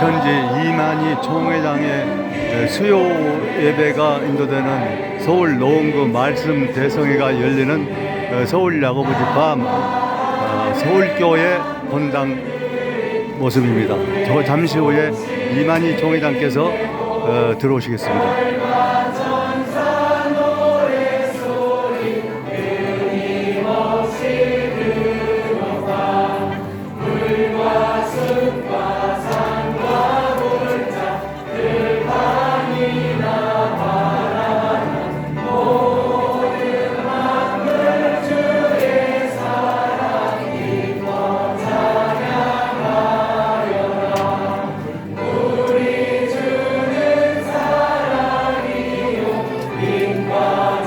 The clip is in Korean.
전지 이만희 총회장의 수요 예배가 인도되는 서울 노원구 말씀 대성회가 열리는 어, 서울 야고보 집밤 어, 서울교회 본당 모습입니다. 저 잠시 후에 이만희 총회장께서 어, 들어오시겠습니다. One.